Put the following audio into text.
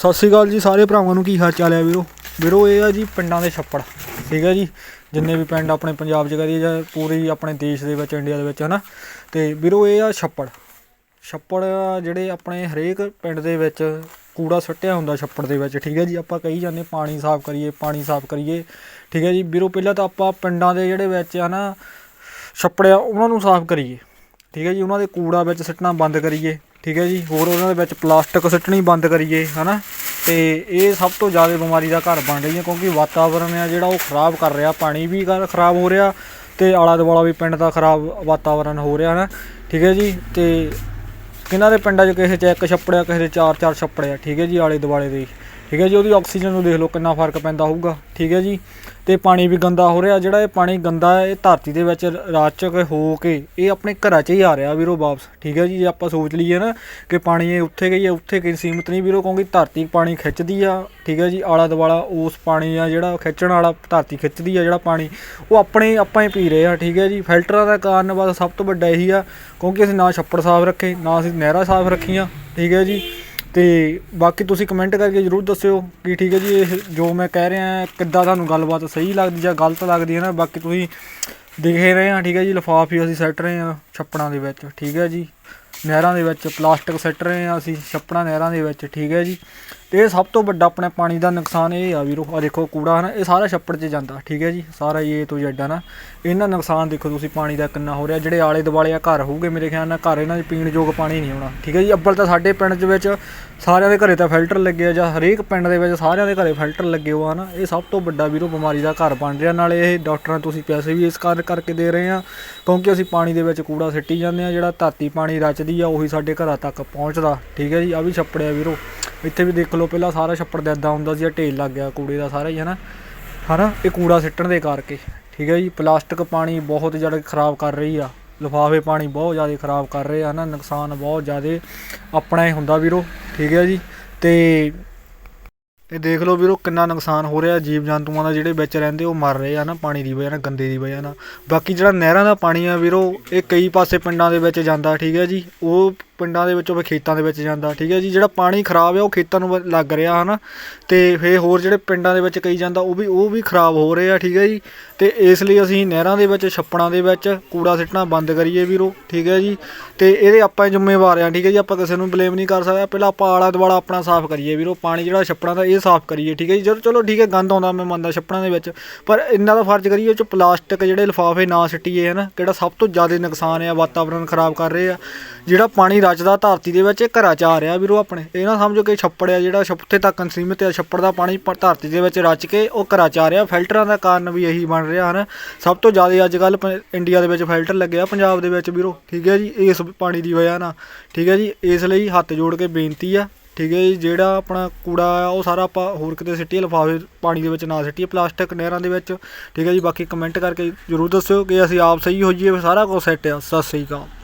ਸਤਿ ਸ਼੍ਰੀ ਅਕਾਲ ਜੀ ਸਾਰੇ ਭਰਾਵਾਂ ਨੂੰ ਕੀ ਹਾਲ ਚਾਲ ਹੈ ਵੀਰੋ? ਵੀਰੋ, ਇਹ ਆ ਜੀ ਪਿੰਡਾਂ ਦੇ ਛੱਪੜ, ਠੀਕ ਹੈ ਜੀ? ਜਿੰਨੇ ਵੀ ਪਿੰਡ ਆਪਣੇ ਪੰਜਾਬ 'ਚ ਕਰੀਏ ਜਾਂ ਪੂਰੀ ਆਪਣੇ ਦੇਸ਼ ਦੇ ਵਿੱਚ, ਇੰਡੀਆ ਦੇ ਵਿੱਚ, ਹਨਾ? ਤੇ ਵੀਰੋ, ਇਹ ਆ ਛੱਪੜ। ਛੱਪੜ ਜਿਹੜੇ ਆਪਣੇ ਹਰੇਕ ਪਿੰਡ ਦੇ ਵਿੱਚ ਕੂੜਾ ਸੁੱਟਿਆ ਹੁੰਦਾ ਛੱਪੜ ਦੇ ਵਿੱਚ, ਠੀਕ ਹੈ ਜੀ? ਆਪਾਂ ਕਹੀ ਜਾਂਦੇ ਪਾਣੀ ਸਾਫ਼ ਕਰੀਏ, ਪਾਣੀ ਸਾਫ਼ ਕਰੀਏ, ਠੀਕ ਹੈ ਜੀ? ਵੀਰੋ, ਪਹਿਲਾਂ ਤਾਂ ਆਪਾਂ ਪਿੰਡਾਂ ਦੇ ਜਿਹੜੇ ਵਿੱਚ ਆ ਨਾ ਛੱਪੜ ਆ ਉਹਨਾਂ ਨੂੰ ਸਾਫ਼ ਕਰੀਏ, ਠੀਕ ਹੈ ਜੀ? ਉਹਨਾਂ ਦੇ ਕੂੜਾ ਵਿੱਚ ਸਿੱਟਣਾ ਬੰਦ ਕਰੀਏ ਠੀਕ ਹੈ ਜੀ, ਹੋਰ ਉਹਨਾਂ ਦੇ ਵਿੱਚ ਪਲਾਸਟਿਕ ਸੁੱਟਣੀ ਬੰਦ ਕਰੀਏ, ਹਨਾ? ਤੇ ਇਹ ਸਭ ਤੋਂ ਜ਼ਿਆਦਾ ਬਿਮਾਰੀ ਦਾ ਘਰ ਬਣ ਰਹੀ ਹੈ ਕਿਉਂਕਿ ਵਾਤਾਵਰਣ ਆ ਜਿਹੜਾ ਉਹ ਖਰਾਬ ਕਰ ਰਿਹਾ, ਪਾਣੀ ਵੀ ਕਰ- ਖਰਾਬ ਹੋ ਰਿਹਾ ਤੇ ਆਲਾ ਦੁਆਲਾ ਵੀ ਪਿੰਡ ਦਾ ਖਰਾਬ ਵਾਤਾਵਰਣ ਹੋ ਰਿਹਾ, ਹਨਾ? ਠੀਕ ਹੈ ਜੀ, ਤੇ ਕਿਹਨਾਂ ਦੇ ਪਿੰਡਾਂ 'ਚ ਕਿਸੇ 'ਚ ਇੱਕ ਛੱਪੜਿਆ, ਕਿਸੇ ਦੇ ਚਾਰ ਚਾਰ ਛੱਪੜ ਆ ਠੀਕ ਹੈ ਜੀ ਆਲੇ ਦੁਆਲੇ ਦੇ। ਠੀਕ ਹੈ ਜੀ, ਉਹਦੀ ਆਕਸੀਜਨ ਨੂੰ ਦੇਖ ਲਓ, ਕਿੰਨਾ ਫ਼ਰਕ ਪੈਂਦਾ ਹੋਊਗਾ। ਠੀਕ ਹੈ ਜੀ, ਤੇ ਪਾਣੀ ਵੀ ਗੰਦਾ ਹੋ ਰਿਹਾ। ਜਿਹੜਾ ਇਹ ਪਾਣੀ ਗੰਦਾ ਹੈ, ਇਹ ਧਰਤੀ ਦੇ ਵਿੱਚ ਰਾਚਕ ਹੋ ਕੇ ਇਹ ਆਪਣੇ ਘਰਾਂ 'ਚ ਹੀ ਆ ਰਿਹਾ ਵੀਰੋ ਵਾਪਸ। ਠੀਕ ਹੈ ਜੀ, ਜੇ ਆਪਾਂ ਸੋਚ ਲਈਏ ਨਾ ਕਿ ਪਾਣੀ ਇਹ ਉੱਥੇ ਗਈ ਹੈ, ਉੱਥੇ ਕਿ ਸੀਮਤ ਨਹੀਂ ਵੀਰੋ, ਕਿਉਂਕਿ ਧਰਤੀ ਪਾਣੀ ਖਿੱਚਦੀ ਆ। ਠੀਕ ਹੈ ਜੀ, ਆਲਾ ਦੁਆਲਾ ਉਸ ਪਾਣੀ ਆ ਜਿਹੜਾ ਖਿੱਚਣ ਵਾਲਾ, ਧਰਤੀ ਖਿੱਚਦੀ ਆ ਜਿਹੜਾ ਪਾਣੀ, ਉਹ ਆਪਣੇ ਆਪਾਂ ਹੀ ਪੀ ਰਹੇ ਆ। ਠੀਕ ਹੈ ਜੀ, ਫਿਲਟਰਾਂ ਦਾ ਕਾਰਨ ਬਸ ਸਭ ਤੋਂ ਵੱਡਾ ਇਹੀ ਆ, ਕਿਉਂਕਿ ਅਸੀਂ ਨਾ ਛੱਪੜ ਸਾਫ਼ ਰੱਖੇ, ਨਾ ਅਸੀਂ ਨਹਿਰਾਂ ਸਾਫ਼ ਰੱਖੀਆਂ। ਠੀਕ ਹੈ ਜੀ ਅਤੇ ਬਾਕੀ ਤੁਸੀਂ ਕਮੈਂਟ ਕਰਕੇ ਜਰੂਰ ਦੱਸਿਓ ਕਿ ਠੀਕ ਹੈ ਜੀ, ਇਹ ਜੋ ਮੈਂ ਕਹਿ ਰਿਹਾ, ਕਿੱਦਾਂ ਤੁਹਾਨੂੰ ਗੱਲਬਾਤ ਸਹੀ ਲੱਗਦੀ ਜਾਂ ਗਲਤ ਲੱਗਦੀ ਹੈ ਨਾ, ਬਾਕੀ ਤੁਸੀਂ ਦੇਖ ਰਹੇ ਆ, ਠੀਕ ਹੈ ਜੀ, ਲਿਫਾਫ ਹੀ ਅਸੀਂ ਸੱਟ ਰਹੇ ਆ ਛੱਪੜਾਂ ਦੇ ਵਿੱਚ, ਠੀਕ ਹੈ ਜੀ। ਨਹਿਰਾਂ ਦੇ ਵਿੱਚ ਪਲਾਸਟਿਕ ਸਿੱਟ ਰਹੇ ਆ ਅਸੀਂ, ਛੱਪੜਾਂ ਨਹਿਰਾਂ ਦੇ ਵਿੱਚ, ਠੀਕ ਹੈ ਜੀ। ਤੇ ਇਹ ਸਭ ਤੋਂ ਵੱਡਾ ਆਪਣੇ ਪਾਣੀ ਦਾ ਨੁਕਸਾਨ ਇਹ ਆ ਵੀਰੋ ਆ ਦੇਖੋ ਕੂੜਾ ਹੈ ਨਾ ਇਹ ਸਾਰਾ ਛੱਪੜ 'ਚ ਜਾਂਦਾ, ਠੀਕ ਹੈ ਜੀ, ਸਾਰਾ ਇਹ ਤੋਂ ਜੱਡਾ ਨਾ ਇਹਨਾਂ ਨੁਕਸਾਨ ਦੇਖੋ ਤੁਸੀਂ ਪਾਣੀ ਦਾ ਕਿੰਨਾ ਹੋ ਰਿਹਾ, ਜਿਹੜੇ ਆਲੇ ਦੁਆਲੇ ਆ ਘਰ ਹੋਊਗੇ ਮੇਰੇ ਖਿਆਲ ਨਾਲ, ਘਰ ਇਹਨਾਂ 'ਚ ਪੀਣ ਯੋਗ ਪਾਣੀ ਨਹੀਂ ਆਉਣਾ ਠੀਕ ਹੈ ਜੀ। ਅੱਬਲ ਤਾਂ ਸਾਡੇ ਪਿੰਡ ਦੇ ਵਿੱਚ ਸਾਰਿਆਂ ਦੇ ਘਰੇ ਤਾਂ ਫਿਲਟਰ ਲੱਗੇ ਆ, ਜਾਂ ਹਰੇਕ ਪਿੰਡ ਦੇ ਵਿੱਚ ਸਾਰਿਆਂ ਦੇ ਘਰੇ ਫਿਲਟਰ ਲੱਗੇ ਹੋਆ ਨਾ ਇਹ ਸਭ ਤੋਂ ਵੱਡਾ ਵੀਰੋ ਬਿਮਾਰੀ ਦਾ ਘਰ ਬਣ ਰਿਹਾ, ਨਾਲੇ ਇਹ ਡਾਕਟਰਾਂ ਤੁਸੀਂ ਪੈਸੇ ਵੀ ਇਸ ਕਾਰਨ ਕਰਕੇ ਦੇ ਰਹੇ ਆ, ਕਿਉਂਕਿ ਅਸੀਂ ਪਾਣੀ ਦੇ ਵਿੱਚ ਕੂੜਾ ਸਿੱਟੀ ਜਾਂਦੇ ਆ, ਜਿਹੜਾ ਧਰਤੀ ਪਾਣੀ ਰਚਦੀ ਆ, ਉਹੀ ਸਾਡੇ ਘਰਾਂ ਤੱਕ ਪਹੁੰਚਦਾ। ਠੀਕ ਹੈ ਜੀ ਆ ਵੀ ਛੱਪੜਿਆ ਵੀਰੋ। ਇੱਥੇ ਵੀ ਦੇਖ ਲਓ, ਪਹਿਲਾਂ ਸਾਰਾ ਛੱਪੜ ਦਾ ਏਦਾਂ ਹੁੰਦਾ ਸੀ ਆ ਢੇਲ ਲੱਗ ਗਿਆ, ਕੂੜੇ ਦਾ ਸਾਰਾ ਹੀ, ਹਨਾ? ਹਨਾ? ਇਹ ਕੂੜਾ ਸਿੱਟਣ ਦੇ ਕਰਕੇ। ਠੀਕ ਹੈ ਜੀ, ਪਲਾਸਟਿਕ ਪਾਣੀ ਬਹੁਤ ਜ਼ਿਆਦਾ ਖਰਾਬ ਕਰ ਰਹੀ ਆ। ਲਿਫਾਫੇ ਪਾਣੀ ਬਹੁਤ ਜ਼ਿਆਦਾ ਖਰਾਬ ਕਰ ਰਹੇ ਆ ਨਾ ਨੁਕਸਾਨ ਬਹੁਤ ਜ਼ਿਆਦਾ ਆਪਣਾ ਹੀ ਹੁੰਦਾ ਵੀਰੋ। ਠੀਕ ਹੈ ਜੀ, ਤੇ ਇਹ ਦੇਖ ਲਓ ਵੀਰੋ ਕਿੰਨਾ ਨੁਕਸਾਨ ਹੋ ਰਿਹਾ ਜੀਵ ਜੰਤੂਆਂ ਦਾ ਜਿਹੜੇ ਵਿੱਚ ਰਹਿੰਦੇ ਉਹ ਮਰ ਰਹੇ ਆ ਨਾ ਪਾਣੀ ਦੀ ਵਜ੍ਹਾ ਨਾਲ, ਗੰਦੇ ਦੀ ਵਜ੍ਹਾ ਨਾਲ। ਬਾਕੀ ਜਿਹੜਾ ਨਹਿਰਾਂ ਦਾ ਪਾਣੀ ਆ ਵੀਰੋ, ਇਹ ਕਈ ਪਾਸੇ ਪਿੰਡਾਂ ਦੇ ਵਿੱਚ ਜਾਂਦਾ, ਠੀਕ ਹੈ ਜੀ। ਉਹ ਪਿੰਡਾਂ ਦੇ ਵਿੱਚੋਂ ਫਿਰ ਖੇਤਾਂ ਦੇ ਵਿੱਚ ਜਾਂਦਾ, ਠੀਕ ਹੈ ਜੀ? ਜਿਹੜਾ ਪਾਣੀ ਖਰਾਬ ਹੈ, ਉਹ ਖੇਤਾਂ ਨੂੰ ਵ- ਲੱਗ ਰਿਹਾ, ਹਨਾ? ਤੇ ਫੇਰ ਹੋਰ ਜਿਹੜੇ ਪਿੰਡਾਂ ਦੇ ਵਿੱਚ ਕਈ ਜਾਂਦਾ, ਉਹ ਵੀ ਉਹ ਵੀ ਖਰਾਬ ਹੋ ਰਹੇ ਆ ਠੀਕ ਹੈ ਜੀ? ਤੇ ਇਸ ਲਈ ਅਸੀਂ ਨਹਿਰਾਂ ਦੇ ਵਿੱਚ, ਛੱਪੜਾਂ ਦੇ ਵਿੱਚ ਕੂੜਾ ਸਿੱਟਣਾ ਬੰਦ ਕਰੀਏ ਵੀਰੋ, ਠੀਕ ਹੈ ਜੀ? ਤੇ ਇਹਦੇ ਆਪਾਂ ਜ਼ਿੰਮੇਵਾਰ ਆ ਠੀਕ ਹੈ ਜੀ? ਆਪਾਂ ਕਿਸੇ ਨੂੰ ਬਲੇਮ ਨਹੀਂ ਕਰ ਸਕਦੇ। ਪਹਿਲਾਂ ਆਪਾਂ ਆਲਾ ਦੁਆਲਾ ਆਪਣਾ ਸਾਫ਼ ਕਰੀਏ ਵੀਰੋ, ਪਾਣੀ ਜਿਹੜਾ ਛੱਪੜਾਂ ਦਾ, ਇਹ ਸਾਫ਼ ਕਰੀਏ, ਠੀਕ ਹੈ ਜੀ? ਜਦੋਂ, ਚਲੋ ਠੀਕ ਹੈ, ਗੰਦ ਆਉਂਦਾ, ਮੈਂ ਮੰਨਦਾ ਛੱਪੜਾਂ ਦੇ ਵਿੱਚ, ਪਰ ਇੰਨਾ ਦਾ ਫਰਜ਼ ਕਰੀਏ, ਉਹ ਚ ਪਲਾਸਟਿਕ ਜਿਹੜੇ ਲਿਫਾਫੇ ਨਾ ਸਿੱਟੀਏ, ਹਨਾ? ਕਿਹੜਾ ਸਭ ਤੋਂ ਜ਼ਿਆਦਾ ਨੁਕਸਾਨ ਆ ਵਾਤਾਵਰਣ ਖਰਾਬ ਕਰ ਰਹੇ ਆ। ਜਿਹੜਾ ਪਾਣੀ ਰਚਦਾ ਧਰਤੀ ਦੇ ਵਿੱਚ ਇਹ ਘਰਾਂ ਚ ਆ ਰਿਹਾ ਵੀਰੋ ਆਪਣੇ। ਇਹ ਨਾ ਸਮਝੋ ਕਿ ਛੱਪੜ ਆ ਜਿਹੜਾ ਛੱਪੇ ਤੱਕ ਸੀਮਿਤ ਆ, ਛੱਪੜ ਦਾ ਪਾਣੀ ਪ- ਧਰਤੀ ਦੇ ਵਿੱਚ ਰਚ ਕੇ ਉਹ ਘਰਾਂ ਚ ਆ ਰਿਹਾ। ਫਿਲਟਰਾਂ ਦਾ ਕਾਰਨ ਵੀ ਇਹੀ ਬਣ ਰਿਹਾ ਹਨ। ਸਭ ਤੋਂ ਜ਼ਿਆਦਾ ਅੱਜ ਕੱਲ ਇੰਡੀਆ ਦੇ ਵਿੱਚ ਫਿਲਟਰ ਲੱਗਿਆ ਪੰਜਾਬ ਦੇ ਵਿੱਚ ਵੀਰੋ। ਠੀਕ ਹੈ ਜੀ, ਇਸ ਪਾਣੀ ਦੀ ਵਜ੍ਹਾ ਨਾਲ। ਠੀਕ ਹੈ ਜੀ, ਇਸ ਲਈ ਹੱਥ ਜੋੜ ਕੇ ਬੇਨਤੀ ਆ। ਠੀਕ ਹੈ ਜੀ, ਜਿਹੜਾ ਆਪਣਾ ਕੂੜਾ ਆ, ਉਹ ਸਾਰਾ ਆਪਾਂ ਹੋਰ ਕਿਤੇ ਸਿੱਟੀਏ, ਲਿਫਾਫੇ ਪਾਣੀ ਦੇ ਵਿੱਚ ਨਾ ਸਿੱਟੀਏ, ਪਲਾਸਟਿਕ ਨਹਿਰਾਂ ਦੇ ਵਿੱਚ। ਠੀਕ ਹੈ ਜੀ, ਬਾਕੀ ਕਮੈਂਟ ਕਰਕੇ ਜਰੂਰ ਦੱਸਿਓ ਕਿ ਅਸੀਂ ਆਪ ਸਹੀ ਹੋ ਜਾਈਏ ਸਾਰਾ ਕੁਝ ਸੈੱਟ ਆ। ਸਤਿ ਸ੍ਰੀ ਅਕਾਲ।